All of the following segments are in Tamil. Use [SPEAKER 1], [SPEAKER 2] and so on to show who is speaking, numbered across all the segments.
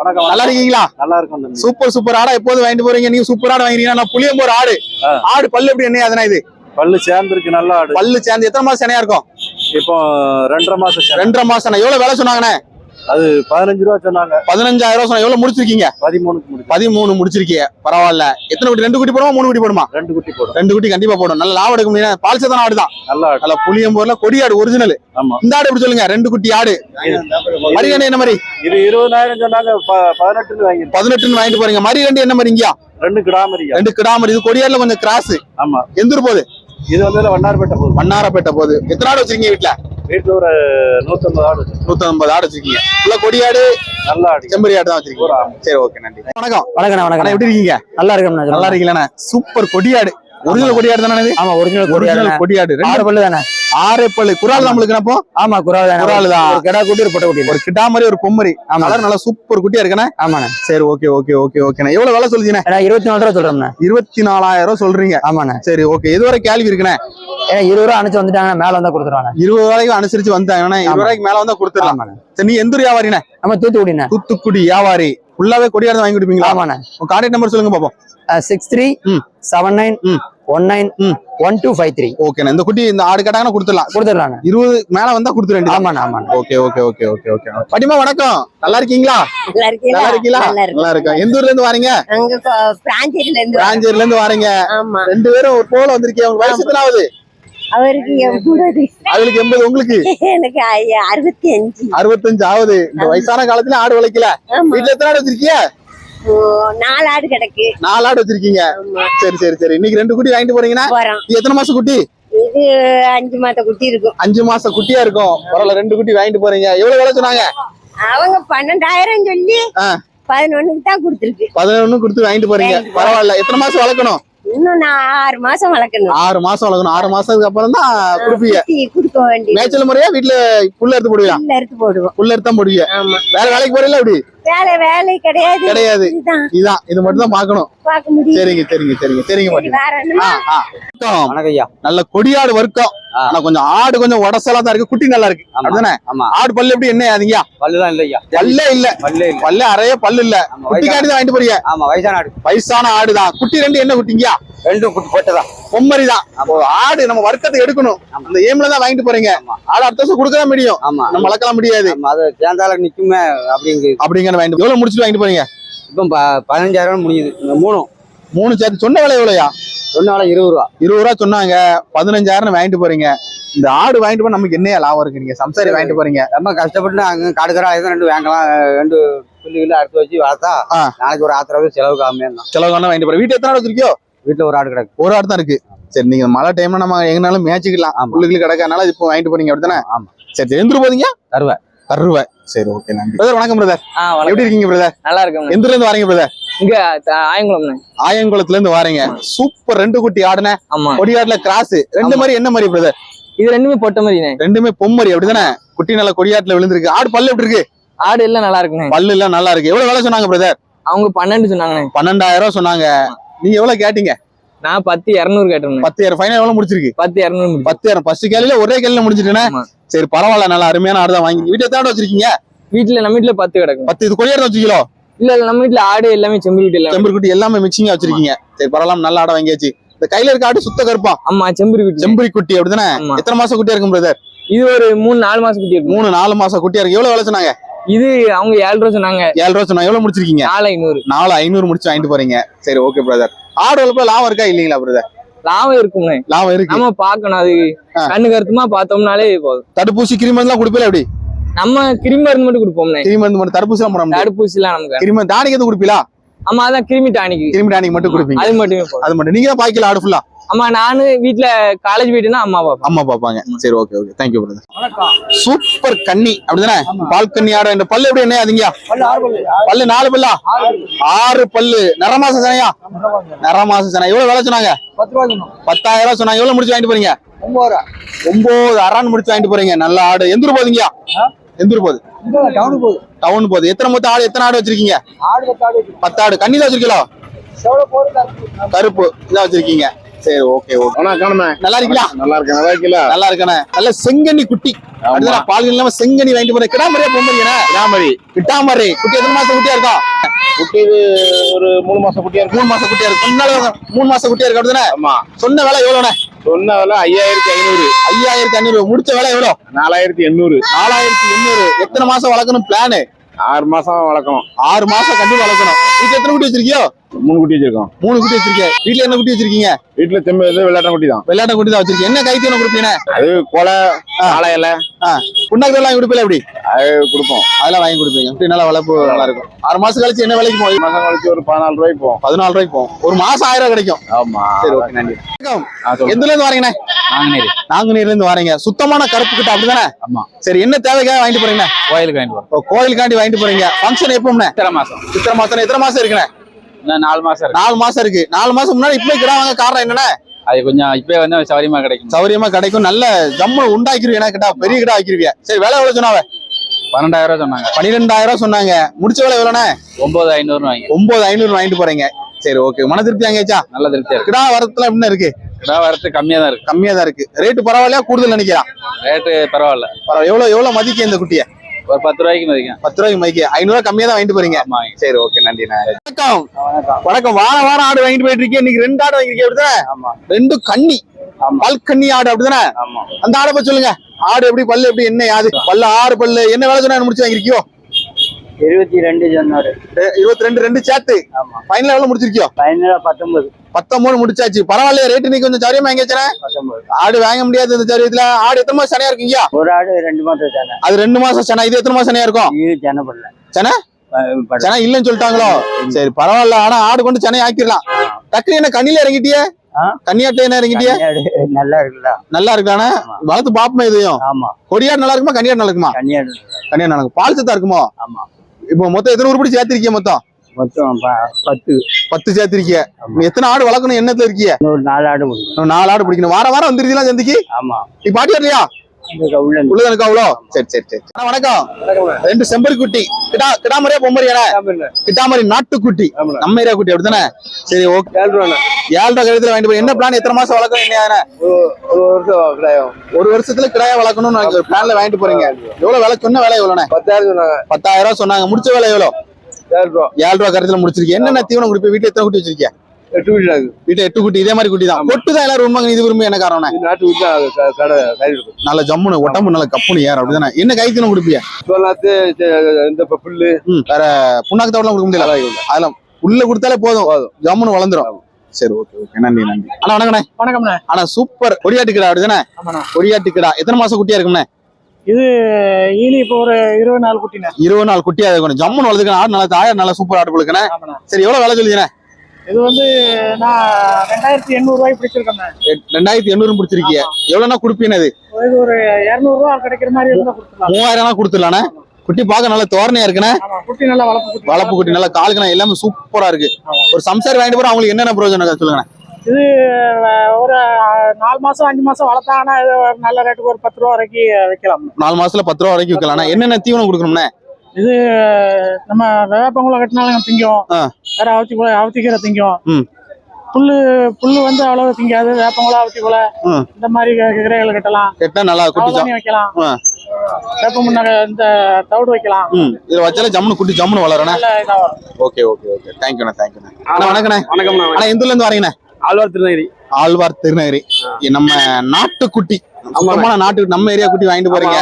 [SPEAKER 1] வணக்கம். நல்லா இருக்கீங்களா
[SPEAKER 2] நல்லா இருக்கும்
[SPEAKER 1] சூப்பர் சூப்பர் ஆடா. எப்போது வாங்கிட்டு போறீங்க? நீங்க சூப்பர் ஆடு வாங்குறீங்க நான் புளியம்போர் ஆடு. ஆடு பல்லு எப்படி என்ன அதனா இது?
[SPEAKER 2] பல்லு சேர்ந்துருக்கு நல்ல ஆடு.
[SPEAKER 1] பல்லு சேர்ந்து எத்தனை மாசம் செனையா இருக்கும்?
[SPEAKER 2] இப்போ ரெண்டரை மாசம் சேர்ந்து.
[SPEAKER 1] ரெண்டரை மாசம். எவ்வளவு வேலை சொன்னாங்கண்ணே?
[SPEAKER 2] அது பதினஞ்சு ரூபா சொன்னாங்க.
[SPEAKER 1] பதினஞ்சாயிரம் ரூபாய் சொன்னா எவ்வளவு முடிச்சிருக்கீங்க?
[SPEAKER 2] முடிச்சு
[SPEAKER 1] பதிமூணு முடிச்சிருக்கீங்க. பரவாயில்ல. எத்தனை குட்டி? ரெண்டு குட்டி போடுமா மூணு குட்டி போடுமா?
[SPEAKER 2] ரெண்டு குட்டி போடும்
[SPEAKER 1] ரெண்டு குட்டி கண்டிப்பா போடும் நல்ல லாபம் எடுக்க முடியும். பால் சத்தான ஆடு தான்.
[SPEAKER 2] நல்ல
[SPEAKER 1] நல்ல புளியம்போர்ல கொடி ஆடு ஒரிஜினல்
[SPEAKER 2] ஆமா.
[SPEAKER 1] இந்த ஆடு எப்படி சொல்லுங்க? ரெண்டு குட்டி ஆடு. மரிகண்டு என்ன மாதிரி
[SPEAKER 2] இது இருபதாயிரம் சொன்னாங்க ப- பதினெட்டுன்னு
[SPEAKER 1] வாங்கிட்டு போறீங்க. மரிகண்டு என்ன மாதிரி இங்கயா
[SPEAKER 2] ரெண்டு கிடாமரியா
[SPEAKER 1] ரெண்டு கிடாமரி இது கொடியாடுல கொஞ்சம் கிராஸ்.
[SPEAKER 2] ஆமா.
[SPEAKER 1] எந்திரு போகுது?
[SPEAKER 2] இது வந்து வண்ணார்பேட்டை போகுது.
[SPEAKER 1] மன்னாரப்பேட்டை போகுது. எத்தனை ஆடு வச்சிருக்கீங்க வீட்டுல
[SPEAKER 2] வீட்டுல ஒரு நூத்தம்பது ஆடு இருக்கு.
[SPEAKER 1] நூத்தி ஐம்பது ஆடு வச்சிருக்கீங்க. உள்ள கொடியாடு
[SPEAKER 2] நல்ல ஆடு.
[SPEAKER 1] செம்பரி ஆடு தான் வச்சிருக்கீங்க. சரி ஓகே நன்றி. வணக்கம்.
[SPEAKER 3] வணக்கம் வணக்கம்.
[SPEAKER 1] எப்படி இருக்கீங்க?
[SPEAKER 3] நல்லா இருக்கேன்
[SPEAKER 1] நல்லா இருக்கீங்களா சூப்பர் கொடியாடு ஒரிஜினல் கொடியாடு தானே
[SPEAKER 3] ஆமா ஒரிஜினல் கொடியாடு
[SPEAKER 1] கொடியாடு ரெண்டு
[SPEAKER 3] பல்லு தானே
[SPEAKER 1] ஆறு பல்லு. குரால் நம்மளுக்கு அப்போ
[SPEAKER 3] ஆமா குறால் தானே
[SPEAKER 1] குறால் தான்.
[SPEAKER 3] கிடா கூட்டி ஒரு பொட்டை குட்டி.
[SPEAKER 1] ஒரு கிட்டா மாதிரி ஒரு பொம்மரி
[SPEAKER 3] ஆமா.
[SPEAKER 1] கலர் நல்லா சூப்பர் குட்டியா இருக்கண்ணே.
[SPEAKER 3] ஆமாண்ணே.
[SPEAKER 1] சரி ஓகே ஓகே ஓகே ஓகேண்ணே எவ்வளவு வேலை சொல்லுங்கண்ணே
[SPEAKER 3] ஏன்னா இருபத்தி நாலு ரூபா சொல்றோம்ண்ணே.
[SPEAKER 1] இருபத்தி நாலாயிரம் சொல்றீங்க.
[SPEAKER 3] ஆமாண்ணே.
[SPEAKER 1] சரி ஓகே இதுவரை கேள்வி இருக்குண்ணே.
[SPEAKER 3] ஏன்னா இருபது ரூபா அனுப்பிச்சு வந்துட்டாங்க மேல வந்தா கொடுத்துருவாங்க.
[SPEAKER 1] இருபது ரூபாய்க்கு அனுசரிச்சு வந்தாங்கன்னா இருபது. ரூபாய்க்கு மேல வந்தா கொடுத்துடலாம். சரி நீ எந்த வியாபாரிண்ணே?
[SPEAKER 3] நம்ம தூத்துக்குடிண்ணே.
[SPEAKER 1] தூத்துக்குடி வியாபாரி. ஃபுல்லாவே கொடியாடு வாங்கி கொடுப்பீங்களா?
[SPEAKER 3] ஆமாண்ணே.
[SPEAKER 1] உங்க கான்டாக்ட் நம்பர் சொல்லுங்க பாப்போம்.
[SPEAKER 3] Six three. Seven nine. One nine. One two five three
[SPEAKER 1] ஓகேண்ணே இந்த குட்டி இந்த ஆடு கேட்டாங்கன்னா கொடுத்துடலாம்.
[SPEAKER 3] கொடுத்துடலாங்க
[SPEAKER 1] இருபது மேல வந்தா கொடுத்துட வேண்டியது
[SPEAKER 3] ஆமாண்ணே ஆமாண்ணே.
[SPEAKER 1] Okay okay okay okay okay படிமா வணக்கம். நல்லா இருக்கீங்களா?
[SPEAKER 4] நல்லா இருக்கீங்களா?
[SPEAKER 1] நல்லா இருக்கீங்களா?
[SPEAKER 4] நல்லா இருக்கு
[SPEAKER 1] நல்லா இருக்கேன் எந்த ஊர்ல இருந்து வாரீங்க?
[SPEAKER 4] பிராஞ்சேரியில இருந்து
[SPEAKER 1] வாரீங்க.
[SPEAKER 4] ஆமா.
[SPEAKER 1] ரெண்டு பேரும் ஒரு போல வந்திருக்கீங்க. உங்க வயசு எத்தனை ஆகுது
[SPEAKER 4] அவருக்கு எண்பது.
[SPEAKER 1] அவளுக்கு எண்பது. உங்களுக்கு?
[SPEAKER 4] எனக்கு அறுபத்தி அஞ்சு.
[SPEAKER 1] அறுபத்தஞ்சு ஆகுது இந்த வயசான காலத்துல ஆடு வளைக்கல
[SPEAKER 4] ஆமா.
[SPEAKER 1] வீட்டுல எத்தனை ஆடு வச்சிருக்கீங்க?
[SPEAKER 4] நாலு ஆடு கிடக்கு.
[SPEAKER 1] நாலு ஆடு வச்சிருக்கீங்க. சரி சரி சரி. இன்னைக்கு ரெண்டு குட்டி வாங்கிட்டு போறீங்கன்னா எத்தனை மாசம் குட்டி?
[SPEAKER 4] இது அஞ்சு மாத குட்டி இருக்கும்.
[SPEAKER 1] அஞ்சு மாசம் குட்டியா இருக்கும். பரவாயில்ல ரெண்டு குட்டி வாங்கிட்டு போறீங்க. எவ்வளவு வேலை சொன்னாங்க?
[SPEAKER 4] அவங்க பன்னெண்டாயிரம் சொல்லி. பதினொன்னுக்கு தான் கொடுத்துருக்கு.
[SPEAKER 1] பதினொன்னு கொடுத்து வாங்கிட்டு போறீங்க. பரவாயில்ல. எத்தனை மாசம் வளர்க்கணும்?
[SPEAKER 4] இன்னும் ஆறு மாசம் வளர்க்கணும்.
[SPEAKER 1] ஆறு மாசம் வளர்க்கணும். ஆறு மாசத்துக்கு அப்புறம் தான் கொடுப்பீங்க.
[SPEAKER 4] கொடுக்க
[SPEAKER 1] மேய்ச்சல் முறையா வீட்டுல புல்ல எடுத்து போடுவீங்க
[SPEAKER 4] எடுத்து போடுவோம்.
[SPEAKER 1] புல்ல எடுத்து தான் போடுவீங்க.
[SPEAKER 4] ஆமா.
[SPEAKER 1] வேற வேலைக்கு போறீங்களா அப்படி
[SPEAKER 4] வேலை வேலை கிடையாது.
[SPEAKER 1] கிடையாது.
[SPEAKER 4] இதுதான்.
[SPEAKER 1] இதான் இது மட்டும் தான் பாக்கணும் சரிங்க சரிங்க சரிங்க சரிங்க
[SPEAKER 4] சரி,
[SPEAKER 1] பாட்டி
[SPEAKER 4] வேற
[SPEAKER 1] ஆ,
[SPEAKER 4] என்ன
[SPEAKER 1] ஆ. வணக்கம்.
[SPEAKER 3] வணக்கம் ஐயா
[SPEAKER 1] நல்ல கொடியாடு வர்க்கம். ஆனா கொஞ்சம் ஆடு கொஞ்சம் உடசலா தான் இருக்கு. குட்டி நல்லா இருக்கு. அப்படிதானே?
[SPEAKER 3] ஆமா.
[SPEAKER 1] ஆடு பல்லு எப்படி என்ன ஆதீங்க
[SPEAKER 3] பல்லுதான் இல்ல ஐயா
[SPEAKER 1] பல்லே இல்ல.
[SPEAKER 3] பல்லே இல்ல.
[SPEAKER 1] பல்லே அறைய பல்லு இல்ல. குட்டி காடி தான் வாங்கிட்டு போறீங்க
[SPEAKER 3] ஆமா வயசான ஆடு.
[SPEAKER 1] வயசான ஆடுதான். குட்டி ரெண்டு என்ன குட்டிங்க
[SPEAKER 3] ரெண்டும் குட்டி போட்டதான்
[SPEAKER 1] பொம்மரி தான் அப்போ ஆடு நம்ம வர்க்கத்தை எடுக்கணும். அந்த ஏம்ல தான் வாங்கிட்டு போறீங்க. ஆடு அடுத்த வருஷம் கொடுக்க முடியும்.
[SPEAKER 3] ஆமா.
[SPEAKER 1] நம்ம வளர்க்கலாம் முடியாது.
[SPEAKER 3] அது சேர்ந்தால நிக்குமே அப்படிங்கு
[SPEAKER 1] அப்படிங்கிற வாங்கிட்டு எவ்வளவு முடிச்சுட்டு வாங்கிட்டு போறீங்க?
[SPEAKER 3] இப்போ பதினஞ்சாயிரம் முடியுது. இந்த மூணும்.
[SPEAKER 1] மூணு சேர்த்து சொன்ன விலை எவ்வளோயா?
[SPEAKER 3] சொன்னால இருபது ரூபா.
[SPEAKER 1] இருபது ரூபா சொன்னாங்க. பதினஞ்சாயிரம் வாங்கிட்டு போறீங்க. இந்த ஆடு வாங்கிட்டு போய் நமக்கு என்ன லாபம் இருக்கு? நீங்க சம்சாரி வாங்கிட்டு போறீங்க.
[SPEAKER 3] ரொம்ப கஷ்டப்பட்டு அங்க காடுக்கறா எதுவும் ரெண்டு வாங்கலாம். ரெண்டு புல்லுகளை அறுத்து வச்சு வளர்த்தா. நாளைக்கு ஒரு ஆத்திரம் செலவுக்கு ஆமையா தான்.
[SPEAKER 1] செலவு வேணா வாங்கிட்டு போறேன் வீட்டு எத்தனை ஆடு வச்சிருக்கியோ?
[SPEAKER 3] வீட்டுல ஒரு ஆடு கிடக்கு.
[SPEAKER 1] ஒரு ஆடு தான் இருக்கு. சரி நீங்க மழை டைம்ல நம்ம எங்கனாலும் மேய்ச்சிக்கலாம். புல்லுக்கு கிடக்கனால இப்போ வாங்கிட்டு போறீங்க அப்படித்தானே?
[SPEAKER 3] ஆமா.
[SPEAKER 1] சரி எந்திரு போதீங்க?
[SPEAKER 3] தருவேன்.
[SPEAKER 1] தருவேன் சரி ஓகே நன்றி. பிரதர் வணக்கம் பிரதர் எப்படி இருக்கீங்க பிரதர்
[SPEAKER 5] நல்லா இருக்கேன்
[SPEAKER 1] எந்த இருந்து வரீங்க பிரதர்
[SPEAKER 5] இங்க ஆயங்குளம்ண்ணே.
[SPEAKER 1] ஆயங்குளத்துல இருந்து வாரீங்க. சூப்பர் ரெண்டு குட்டி ஆடுன கொடியாடுல கிராஸ் ரெண்டு. மாதிரி என்ன மாதிரி பிரதர்
[SPEAKER 5] இது ரெண்டுமே பொட்ட மாதிரிண்ணே
[SPEAKER 1] ரெண்டுமே பொம்மரி அப்படிதானே? குட்டி நல்ல கொடியாட்டுல விழுந்திருக்கு. ஆடு பல்லு எப்படி இருக்கு?
[SPEAKER 5] ஆடு எல்லாம் நல்லா இருக்குண்ணே.
[SPEAKER 1] பல்லு எல்லாம் நல்லா இருக்கு. எவ்வளவு வேலை சொன்னாங்க பிரதர்
[SPEAKER 5] அவங்க பன்னெண்டு சொன்னாங்கண்ணே.
[SPEAKER 1] பன்னெண்டாயிரம் ரூபாய் சொன்னாங்க நீங்க எவ்வளவு கேட்டீங்க?
[SPEAKER 5] நான் பத்து இரநூறு கேட்டிருந்தேன்.
[SPEAKER 1] பத்தாயிரம் ஃபைனல் எவ்வளவு முடிச்சிருக்கு?
[SPEAKER 5] பத்து இரநூறு.
[SPEAKER 1] பத்தாயிரம் ஃபர்ஸ்ட் கேள்வியில ஒரே கேள்வியில முடிச்சிட்டேனே. சரி பரவாயில்ல நல்லா அருமையான ஆடு தான் வாங்கி வீட்டை ஆடு வச்சிருக்கீங்க?
[SPEAKER 5] வீட்டுல நம்ம வீட்டுல பத்து கிடக்கும்
[SPEAKER 1] பத்து இது கொடியாடு வச்சுக்கிலோ
[SPEAKER 5] இல்ல இல்ல நம்ம வீட்டுல ஆடு எல்லாமே செம்பு வீட்டு எல்லாம்.
[SPEAKER 1] செம்பரி குட்டி எல்லாமே மிக்சிங்கா வச்சிருக்கீங்க. சரி பரவாயில்ல நல்ல ஆடை வாங்கியாச்சு. இந்த கையில இருக்க ஆடு சுத்த கருப்பா?
[SPEAKER 5] ஆமா செம்பு வீட்டு
[SPEAKER 1] செம்பரி குட்டி அப்படிதானே? எத்தனை மாசம் குட்டியா இருக்கும் பிரதர்
[SPEAKER 5] இது ஒரு மூணு நாலு மாசம் குட்டி
[SPEAKER 1] மூணு நாலு மாசம் குட்டியா இருக்கு. எவ்வளவு வேலை சொன்னாங்க?
[SPEAKER 5] இது அவங்க ஏழு ரூபா சொன்னாங்க.
[SPEAKER 1] ஏழு ரூபா சொன்னாங்க எவ்வளவு முடிச்சிருக்கீங்க?
[SPEAKER 5] நாலு ஐநூறு.
[SPEAKER 1] நாலு ஐநூறு முடிச்சு வாங்கிட்டு போறீங்க. சரி ஓகே பிரதர் ஆடு வளர்ப்புல லாபம் இருக்கா இல்லீங்களா பிரதர்
[SPEAKER 5] லாபம் இருக்கும்ண்ணே
[SPEAKER 1] லாபம் இருக்கு.
[SPEAKER 5] நம்ம பார்க்கணும் அது. கண்ணு கருத்துமா பார்த்தோம்னாலே போதும்.
[SPEAKER 1] தடுப்பூசி கிருமி எல்லாம் கொடுப்பீல எப்படி?
[SPEAKER 5] நம்ம கிருமி மருந்து மட்டும் கொடுப்போம்ண்ணே
[SPEAKER 1] கிருமி மருந்து மட்டும் தடுப்பூசி எல்லாம்
[SPEAKER 5] தடுப்பூசி எல்லாம் நமக்கு
[SPEAKER 1] கிருமி டானிக் எதுவும் கொடுப்பீங்களா?
[SPEAKER 5] ஆமா அதான் கிருமி டானிக்கு
[SPEAKER 1] கிருமி டானிக் மட்டும் கொடுப்பீங்க.
[SPEAKER 5] அது மட்டுமே
[SPEAKER 1] அது மட்டும். நீங்க தான் பாய்க்கல ஆடு ஃபுல்லா
[SPEAKER 5] ஆமா நானு வீட்டுல காலேஜ் போயிட்டுனா அம்மா பாப்பா.
[SPEAKER 1] அம்மா பாப்பாங்க. சரி okay okay thank you brother super கன்னி அப்படிதானே? பால் கன்னி ஆடு இந்த பல்லு எப்படி என்ன அதுங்கயா பல்லு நாலு பல்லா? ஆறு பல்லு. நரமாச சனையா? நரமாச சனை. எவ்வளவு வேலை சொன்னாங்க? பத்தாயிரம் ரூபாய் சொன்னாங்க. எவ்வளவு முடிச்சு வாங்கிட்டு போறீங்க? ஒன்பது அறான் முடிச்சு வாங்கிட்டு போறீங்க. நல்ல ஆடு. எந்திரு போதுங்கயா எந்திரு போகுது? டவுன் போகுது. எத்தனை மொத்த ஆடு எத்தனை ஆடு வச்சிருக்கீங்க? பத்து ஆடு கன்னி தான் வச்சிருக்கீங்களா? கருப்பு. இதான் வச்சிருக்கீங்க. சரி ஓகே ஓகே
[SPEAKER 6] வணக்கம்ண்ணே
[SPEAKER 1] நல்லா இருக்கீங்களா?
[SPEAKER 6] நல்லா இருக்கேன் நல்லா இருக்கீங்களா?
[SPEAKER 1] நல்லா இருக்கண்ணே. நல்ல செங்கனி குட்டி. அப்படிதான் பால்கள் இல்லாம செங்கனி வாங்கிட்டு போறேன் கிடாமரியா பொம்பரியா
[SPEAKER 6] ராமரி
[SPEAKER 1] கிட்டாமரி குட்டி எத்தனை மாசம் குட்டியா இருக்கா
[SPEAKER 6] குட்டி ஒரு மூணு மாசம் குட்டியா இருக்கு
[SPEAKER 1] மூணு மாசம் குட்டியா இருக்கு மூணு மாசம் குட்டியா இருக்கு அப்படிதானே
[SPEAKER 6] ஆமா.
[SPEAKER 1] சொன்ன விலை எவ்வளவுண்ணே
[SPEAKER 6] சொன்ன விலை ஐயாயிரத்தி ஐநூறு.
[SPEAKER 1] ஐயாயிரத்தி ஐநூறு. முடிச்ச விலை எவ்வளவு
[SPEAKER 6] நாலாயிரத்தி எண்ணூறு.
[SPEAKER 1] நாலாயிரத்தி எண்ணூறு. எத்தனை மாசம் வளர்க்கணும் பிளானு
[SPEAKER 6] ஆறு மாசம் வளர்க்கணும்.
[SPEAKER 1] ஆறு மாசம் கண்டிப்பா வளர்க்கணும். வீட்டுல எத்தனை குட்டி வச்சிருக்கியோ?
[SPEAKER 6] மூணு குட்டி வச்சிருக்கோம்.
[SPEAKER 1] மூணு குட்டி வச்சிருக்கீங்க வீட்டுல என்ன குட்டி வச்சிருக்கீங்க?
[SPEAKER 6] வீட்டுல தெம்பு இது விளையாட்ட குட்டி தான்.
[SPEAKER 1] வெள்ளாட்ட குட்டி தான் வச்சிருக்கீங்க. என்ன கைத்தியம் கொடுப்பீங்க
[SPEAKER 6] அது கொலை வாழை இலை.
[SPEAKER 1] புண்ணாக்கு எல்லாம் கொடுப்பீங்க எப்படி?
[SPEAKER 6] கொடுப்போம்.
[SPEAKER 1] அதெல்லாம் வாங்கி கொடுப்பீங்க. நல்லா வளர்ப்பு நல்லா இருக்கும் ஆறு மாசம் கழிச்சு என்ன விலைக்கு போகும்
[SPEAKER 6] மாசம் கழிச்சு ஒரு பதினாலு ரூபாய்க்கு போகும்
[SPEAKER 1] பதினாலு ரூபாய்க்கு போகும் ஒரு மாசம் ஆயிரம் ரூபாய் கிடைக்கும்.
[SPEAKER 6] ஆமா.
[SPEAKER 1] சரி ஓகே நன்றி. எந்த இருந்து வரீங்கண்ணே?
[SPEAKER 2] நாங்குநேரி.
[SPEAKER 1] நாங்குநீர்ல இருந்து வரீங்க. சுத்தமான கருப்பு கிட்ட அப்படிதானே?
[SPEAKER 2] ஆமா.
[SPEAKER 1] சரி என்ன தேவைக்காக வாங்கிட்டு போறீங்க
[SPEAKER 2] கோயிலுக்கு வாங்கிட்டு
[SPEAKER 1] ஓ, கோயிலுக்காண்டி வாங்கிட்டு போறீங்க. ஃபங்க்ஷன் எப்போம்ண்ணே?
[SPEAKER 2] இத்தனை மாசம்.
[SPEAKER 1] இத்தனை மாசம் எத்தனை மாசம் இருக்குண்ணே?
[SPEAKER 2] நாலு மாசம்
[SPEAKER 1] நாலு மாசம் இருக்கு. நாலு மாசம் முன்னாடி இப்பவே கிடா வாங்க காரணம் என்னண்ணே?
[SPEAKER 2] அது கொஞ்சம் இப்பவே வந்து சௌரியமா கிடைக்கும்.
[SPEAKER 1] சௌரியமா கிடைக்கும். நல்ல ஜம்மு உண்டாக்கிருவீங்க கிட்டா பெரிய கிடா ஆக்கிருவீங்க சரி விலை எவ்வளவு சொன்னாவ?
[SPEAKER 2] பன்னெண்டாயிரம் ரூபாய் சொன்னாங்க.
[SPEAKER 1] பன்னிரெண்டாயிரம் ரூபாய் சொன்னாங்க. முடிச்ச விலை எவ்வளோண்ணே?
[SPEAKER 2] ஒன்பது ஐநூறு வாங்கி.
[SPEAKER 1] ஒன்பது ஐநூறு வாங்கிட்டு போறீங்க. சரி ஓகே மன திருப்தி அங்கேச்சா
[SPEAKER 2] நல்ல திருப்தியா இருக்கு.
[SPEAKER 1] கிடா வரத்துல என்ன இருக்கு?
[SPEAKER 2] கிடா வரத்து கம்மியா தான் இருக்கு.
[SPEAKER 1] கம்மியா தான் இருக்கு. ரேட்டு பரவாயில்லையா? கூடுதல் நினைக்கிறா?
[SPEAKER 2] ரேட்டு பரவாயில்ல.
[SPEAKER 1] பரவாயில்ல. எவ்வளவு எவ்வளவு மதிக்க இந்த குட்டியை?
[SPEAKER 2] ஒரு பத்து ரூபாய்க்கு மதிக்கும்.
[SPEAKER 1] பத்து ரூபாய்க்கு மைக்கு ஐநூறு ரூபாய் கம்மியா தான் வாங்கிட்டு போறீங்க. சரி ஓகே நன்றி வணக்கம். வணக்கம். வாரம் வாரம் ஆடு வாங்கிட்டு போயிட்டு இருக்கீங்க. இன்னைக்கு ரெண்டு ஆடு வாங்கிருக்கீங்க அப்படிதானே
[SPEAKER 3] ஆமா.
[SPEAKER 1] ரெண்டு கன்னி. பல் கன்னி ஆடு அப்படிதானே
[SPEAKER 3] ஆமா.
[SPEAKER 1] அந்த ஆடை பத்தி சொல்லுங்க. ஆடு எப்படி பல்லு எப்படி என்ன யாது? பல்லு ஆறு பல்லு என்ன வேலை சொன்னா முடிச்சு வாங்கிருக்கியோ
[SPEAKER 3] இருபத்தி ரெண்டு சொன்னாரு
[SPEAKER 1] இருபத்தி ரெண்டு ரெண்டு சேர்த்து.
[SPEAKER 3] ஆமா.
[SPEAKER 1] ஃபைனல் எவ்வளவு முடிச்சிருக்கியோ?
[SPEAKER 3] பதினேழு பத்தொன்பது.
[SPEAKER 1] பத்தொன்பது முடிச்சாச்சு. பரவாயில்லையா ரேட்டு நீ கொஞ்சம் சரியா வாங்கிச்சனே ஆடு வாங்க முடியாது இந்த சரியத்துல ஆடு எத்தனை மாசம் சனையா இருக்குங்க?
[SPEAKER 3] ஒரு ஆடு ரெண்டு மாசம் தானே
[SPEAKER 1] அது ரெண்டு மாசம் சனை. இது எத்தனை மாசம் சனையா இருக்கும்?
[SPEAKER 3] இது சென்னை பண்ணல
[SPEAKER 1] சென. சென இல்லைன்னு சொல்லிட்டாங்களோ? சரி பரவாயில்ல. ஆனா ஆடு கொண்டு சென்னை ஆக்கிடலாம். டக்குனு என்ன கண்ணில இறங்கிட்டியே?
[SPEAKER 3] ஆ?
[SPEAKER 1] கன்னியாட்டுல என்ன இறங்கிட்டியே?
[SPEAKER 3] நல்லா இருக்குல்ல
[SPEAKER 1] நல்லா இருக்கானே வளர்த்து பாப்போமே இதையும்.
[SPEAKER 3] ஆமா.
[SPEAKER 1] கொடியாடு நல்லா இருக்குமா கன்னியாடு நல்லா இருக்குமா?
[SPEAKER 3] கன்னியாடு.
[SPEAKER 1] கன்னியாடு நல்லா இருக்கும் பால் சத்தா இருக்குமோ?
[SPEAKER 3] ஆமா.
[SPEAKER 1] இப்போ மொத்தம் எத்தனை உருப்படி சேர்த்திருக்கீங்க மொத்தம்?
[SPEAKER 3] மொத்தம் பத்து.
[SPEAKER 1] பத்து சேர்த்திருக்கீங்க நீ எத்தனை ஆடு வளர்க்கணும்? எண்ணத்துல இருக்கீங்க
[SPEAKER 3] ஒரு நாலு ஆடு
[SPEAKER 1] நாலு ஆடு பிடிக்கணும். வாரம் வாரம் வந்துருக்கீங்களா சந்திக்கு?
[SPEAKER 3] ஆமா.
[SPEAKER 1] நீ பாட்டி வரலையா?
[SPEAKER 3] இந்த உள்ள இருந்து.
[SPEAKER 1] உள்ளதா இருக்கா அவ்வளோ சரி சரி சரி. அண்ணா, வணக்கம். ரெண்டு செம்பரி குட்டி. கிடா கிடாமரியா பொம்மரியாடா கிட்டாமரி நாட்டுக்குட்டி. நம்ம ஏரியா குட்டி அப்படிதானே சரி ஓகே ஏழு ரூபா கழுத்துல வாங்கிட்டு போய் என்ன பிளான் எத்தனை மாசம் வளர்க்கணும் என்ன?
[SPEAKER 3] ஒரு வருஷம் கிடையாது
[SPEAKER 1] ஒரு வருஷத்துல கிடாய வளர்க்கணும்னு பிளான்ல வாங்கிட்டு போறீங்க. எவ்வளவு விலை? சொன்ன விலை எவ்வளோண்ணே?
[SPEAKER 3] பத்தாயிரம் சொன்னாங்க.
[SPEAKER 1] பத்தாயிரம் ரூபாய் சொன்னாங்க. முடிச்ச விலை எவ்வளோ?
[SPEAKER 3] ஏழு ரூபா
[SPEAKER 1] ஏழு ரூபா கருத்துல முடிச்சிருக்கீங்க. என்னென்ன தீவனம் குடிப்பீங்க? வீட்டுல எத்தனை குட்டி வச்சிருக்கீங்க?
[SPEAKER 3] எட்டு வீட்டுல இருக்கு
[SPEAKER 1] வீட்டுல எட்டு குட்டி இதே மாதிரி குட்டி தான். பொட்டு தான் எல்லாரும் உண்மைங்க இது விரும்பி என்ன காரணம்.
[SPEAKER 3] நாட்டு வீட்டுல கடை கறி இருக்கும்.
[SPEAKER 1] நல்ல ஜம்முன்னு உடம்பு நல்ல கப்புனு ஏற அப்படிதானே? என்ன கைத்தீவனம் குடிப்பீங்க
[SPEAKER 3] சோளாத்து இந்த புல்லு.
[SPEAKER 1] வேற புண்ணாக்கு தவிர கொடுக்க முடியல? அதெல்லாம் உள்ள கொடுத்தாலே போதும். ஜம்முன்னு வளர்ந்துரும். சரி ஓகே ஓகே. நன்றி நன்றி. அண்ணா வணக்கண்ணே.
[SPEAKER 5] வணக்கம்ண்ணே.
[SPEAKER 1] அண்ணா சூப்பர். கொடியாட்டு கிடா அப்படிதானே?
[SPEAKER 5] ஆமாண்ணா.
[SPEAKER 1] கொடியாட்டு கிடா எத்தனை மாசம் குட்டியா இருக்கும்ண்ணே?
[SPEAKER 5] இது ஈலி இப்போ ஒரு இருபது நாள் குட்டிண்ணே.
[SPEAKER 1] இருபது நாள் குட்டியா இருக்கணும். ஜம்முன்னு வளர்த்துக்கணும். ஆடு நல்லா தாயா நல்லா சூப்பர் ஆடு கொடுக்கணும். சரி எவ்வளவு விலை சொல்லுங்கண்ணே
[SPEAKER 5] இது வந்து நான் ரெண்டாயிரத்தி எண்ணூறு ரூபாய்க்கு பிடிச்சிருக்கேண்ணே
[SPEAKER 1] ரெண்டாயிரத்தி எண்ணூறு பிடிச்சிருக்கீங்க எவ்வளவுனா கொடுப்பீங்க அது
[SPEAKER 5] இது ஒரு இரநூறுவா கிடைக்கிற மாதிரி இருந்தா கொடுத்துடலாம்.
[SPEAKER 1] மூவாயிரம் கொடுத்துடலாண்ணே. குட்டி பார்க்க நல்ல தோரணையா இருக்குண்ணே.
[SPEAKER 5] குட்டி நல்லா வளர்ப்பு
[SPEAKER 1] வளர்ப்பு குட்டி நல்லா காலுக்குண்ணே எல்லாமே சூப்பரா இருக்கு. ஒரு சம்சாரி வாங்கிட்டு போற அவங்களுக்கு என்னென்ன பிரயோஜனம் சொல்லுங்க
[SPEAKER 5] இது ஒரு நாலு மாசம் அஞ்சு மாசம் வளர்த்தாங்கன்னா நல்ல ரேட்டுக்கு ஒரு பத்து ரூபா வரைக்கும் வைக்கலாம்.
[SPEAKER 1] நாலு மாசத்துல பத்து ரூபா வரைக்கும் விற்கலாம் என்னென்ன தீவனம் கொடுக்கணும்ண்ணே?
[SPEAKER 5] இது நம்ம வேப்பங்குளம் கட்டினாலும் திங்கும்.
[SPEAKER 1] ஆ.
[SPEAKER 5] வேற அவத்தி குலை அவத்திக்கீரை திங்கும். புல்லு புல்லு வந்து அவ்வளவு திங்காது. வேப்பங்குளம் அவத்தி குலை
[SPEAKER 1] ம்.
[SPEAKER 5] இந்த மாதிரி கீரைகள் கட்டலாம்.
[SPEAKER 1] கெட்டா நல்லா குட்டி
[SPEAKER 5] வைக்கலாம். வேப்ப முன்னாடி இந்த தவிடு வைக்கலாம்.
[SPEAKER 1] ம். இதுல வச்சாலே ஜம்முன்னு குட்டி ஜம்முன்னு வளரணே
[SPEAKER 5] நல்ல இதா வரும்
[SPEAKER 1] ஓகே ஓகே ஓகே. தேங்க்யூண்ணே தேங்க்யூண்ணே அண்ணா வணக்கண்ணே
[SPEAKER 2] வணக்கம்ண்ணா.
[SPEAKER 1] அண்ணா எந்த ஊர்ல இருந்து வரீங்கண்ணே?
[SPEAKER 2] ஆழ்வார் திருநகிரி.
[SPEAKER 1] ஆழ்வார் திருநகரி. நம்ம நாட்டுக்குட்டி. சுத்தமான நாட்டு நம்ம ஏரியா குட்டி வாங்கிட்டு போறீங்க.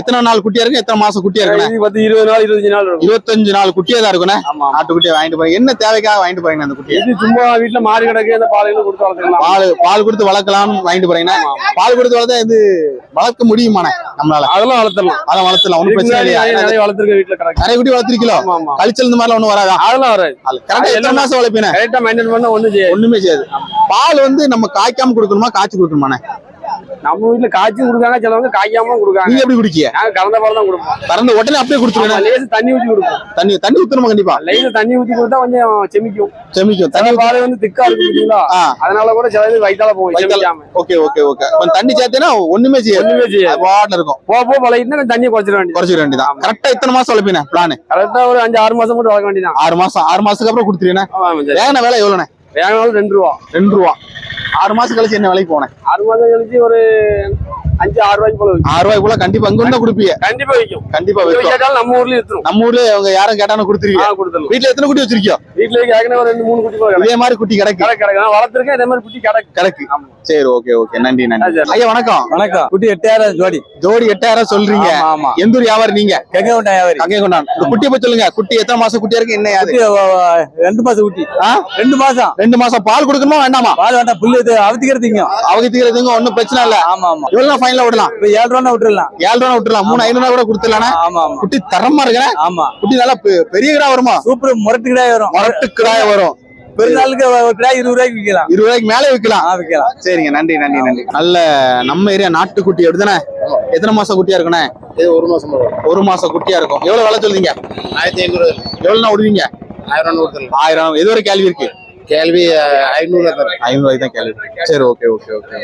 [SPEAKER 1] எத்தனை நாள் குட்டியா இருக்கு எத்தனை மாசம் குட்டியா
[SPEAKER 2] பத்து இருபது நாள் இருபத்தஞ்சு நாள் இருக்கும்.
[SPEAKER 1] இருபத்தஞ்சு நாள் குட்டியா தான் இருக்குண்ணே.
[SPEAKER 2] ஆமா
[SPEAKER 1] நாட்டுக்குட்டியை வாங்கிட்டு போறீங்க. என்ன தேவைக்காக வாங்கிட்டு போறீங்க அந்த குட்டியை?
[SPEAKER 2] இது சும்மா வீட்டுல மாடு கிடக்கு அந்த பாலையில கொடுத்து வளர்த்துக்கலாம்.
[SPEAKER 1] பால் பால் கொடுத்து வளர்க்கலாம்னு வாங்கிட்டு போறீங்கன்னா பால் கொடுத்து வளர்த்தா இது வளர்க்க முடியுமாண்ணே? நம்மளால.
[SPEAKER 2] அதெல்லாம் வளர்த்துடலாம்.
[SPEAKER 1] அதை வளர்த்தலாம் ஒன்றும் பிரச்சனை இல்லையா?
[SPEAKER 2] நிறைய வளர்த்துருக்க வீட்டுல கிடக்கு.
[SPEAKER 1] நிறைய குட்டி வளர்த்திருக்கீங்களோ? கழிச்சல் இந்த மாதிரிலாம் ஒண்ணும் வராதா?
[SPEAKER 2] அதெல்லாம் வராது.
[SPEAKER 1] கரெக்டா எத்தனை
[SPEAKER 2] எல்லாம்
[SPEAKER 1] மாசம் வளர்ப்பீங்க
[SPEAKER 2] கரெக்டா மெயின்டைன் பண்ண செய்யாது.
[SPEAKER 1] ஒண்ணுமே செய்யாது. பால் வந்து நம்ம காய்க்காம கொடுக்கணுமா? காய்ச்சி கொடுக்கணுமாண்ணே?
[SPEAKER 2] நம்ம வீட்டுல காய்ச்சி கொடுக்காங்க சிலவங்க காய்க்காம கொடுக்காங்க.
[SPEAKER 1] நீங்க எப்படி குடிக்கிய?
[SPEAKER 2] நாங்க கலந்த பால் தான் கொடுப்போம்.
[SPEAKER 1] கறந்த உடனே அப்படியே கொடுத்துருவேன்
[SPEAKER 2] லேசு தண்ணி ஊத்தி கொடுப்போம்.
[SPEAKER 1] தண்ணி தண்ணி ஊத்தணுமா கண்டிப்பா?
[SPEAKER 2] லேசு தண்ணி ஊத்தி கொடுத்தா கொஞ்சம் செமிக்கும்.
[SPEAKER 1] செமிக்கும். தண்ணி
[SPEAKER 2] பால் வந்து திக்கா இருக்கு. அதனால கூட சில இது வயித்தால போகும்
[SPEAKER 1] ஓகே ஓகே ஓகே. தண்ணி சேர்த்தேன்னா ஒண்ணுமே செய்யாது.
[SPEAKER 2] ஒண்ணுமே செய்யாது.
[SPEAKER 1] பாட்டில் இருக்கும்.
[SPEAKER 2] போக போக பழகிட்டு தண்ணியை குறைச்சிட வேண்டியது
[SPEAKER 1] குறைச்சிக்க வேண்டியதான் கரெக்டா இத்தனை மாசம் வளர்ப்பீங்க பிளான்
[SPEAKER 2] கரெக்டா ஒரு அஞ்சு ஆறு மாசம் மட்டும் வளர்க்க வேண்டியதான்
[SPEAKER 1] ஆறு மாசம் ஆறு மாசத்துக்கு அப்புறம் வேகன வேலை எவ்வளோண்ணே?
[SPEAKER 2] வேகனாலும் ரெண்டு ரூபா.
[SPEAKER 1] ரெண்டு ரூபா. ஆறு மாசம் கழிச்சு என்ன வேலைக்கு போனேன்?
[SPEAKER 2] ஆறு மாசம் கழிச்சு ஒரு அஞ்சு ஆறு ரூபாய்க்கு போல
[SPEAKER 1] ஆறு ரூபாய் போல கண்டிப்பா அங்க இருந்தா கொடுப்பீங்க.
[SPEAKER 2] கண்டிப்பா விற்கும்
[SPEAKER 1] கண்டிப்பா
[SPEAKER 2] கேட்டாலும் நம்ம ஊர்லயும் வித்துரும்.
[SPEAKER 1] நம்ம ஊர்ல அவங்க யாரும் கேட்டாலும் கொடுத்துருவீங்க.
[SPEAKER 2] ஆ கொடுத்துடலாம்.
[SPEAKER 1] வீட்டுல எத்தனை குட்டி வச்சிருக்கியோ?
[SPEAKER 2] வீட்டுல ஏற்கனவே ஒரு ரெண்டு மூணு குட்டி போல
[SPEAKER 1] இதே மாதிரி குட்டி கிடக்கு.
[SPEAKER 2] கிடக்கு கிடக்கு. நான் வளர்த்துருக்கேன் இதே மாதிரி குட்டி கிடக்கு.
[SPEAKER 1] கிடக்கு. சரி ஓகே ஓகே. நன்றி. ஐயா வணக்கம்.
[SPEAKER 7] வணக்கம். குட்டி எட்டாயிரம் ஜோடி.
[SPEAKER 1] ஜோடி எட்டாயிரம் சொல்றீங்க.
[SPEAKER 7] ஆமா
[SPEAKER 1] எந்த ஊர் வியாபாரம் நீங்க?
[SPEAKER 7] கெங்க கொண்டா வியாபாரி.
[SPEAKER 1] குட்டியை பத்தி சொல்லுங்க. குட்டி எத்தனை மாசம் குட்டியா இருக்கு என்ன
[SPEAKER 7] ரெண்டு மாசம் குட்டி? ரெண்டு மாசம்.
[SPEAKER 1] ரெண்டு மாசம் பால் கொடுக்கணுமா வேண்டாமா?
[SPEAKER 7] பால் வேண்டாம் புல்லு இது அவுத்திக்கிறதுங்க
[SPEAKER 1] அவகத்திக்கிறதுங்க ஒண்ணும் பிரச்சனை இல்ல.
[SPEAKER 7] ஆமா ஆமா.
[SPEAKER 1] எவ்வளவு ஃபைனலா விடலாம்
[SPEAKER 7] இப்ப ஏழு ரூபா விட்டுறலாம்.
[SPEAKER 1] ஏழு ரூபா விட்டுலாம் மூணு ஐநூறு கூட கொடுத்துடலாம்
[SPEAKER 7] ஆமா ஆமா.
[SPEAKER 1] குட்டி தரமா இருக்கிறேன்
[SPEAKER 7] ஆமா.
[SPEAKER 1] குட்டி நல்லா பெ- பெரிய கிடா வருமா?
[SPEAKER 7] சூப்பர். முரட்டு கிடாய் வரும்.
[SPEAKER 1] மரட்டு கிடாய வரும்.
[SPEAKER 7] பெருநாளுக்கு இருபது ரூபாய்க்கு விற்கலாம்
[SPEAKER 1] இருபது ரூபாய்க்கு மேலே விற்கலாம்.
[SPEAKER 7] விற்கலாம்.
[SPEAKER 1] சரிங்க. நன்றி நன்றி நன்றி. நல்ல நம்ம ஏரியா நாட்டுக்குட்டி அப்படிதானே எத்தனை மாசம் குட்டியா இருக்குண்ணே?
[SPEAKER 6] இது ஒரு மாசம்
[SPEAKER 1] ஒரு மாசம் குட்டியா இருக்கும். எவ்வளவு விலை சொல்றீங்க?
[SPEAKER 6] ஆயிரத்தி ஐநூறு
[SPEAKER 1] எவ்வளவுனா விடுவீங்க
[SPEAKER 6] ஆயிரம்
[SPEAKER 1] ஆயிரம். எது ஒரு கேள்வி இருக்கு?
[SPEAKER 6] கேள்வி ஐநூறு
[SPEAKER 1] ஐநூறு தான் கேள்வி. சரி ஓகே ஓகே ஓகே.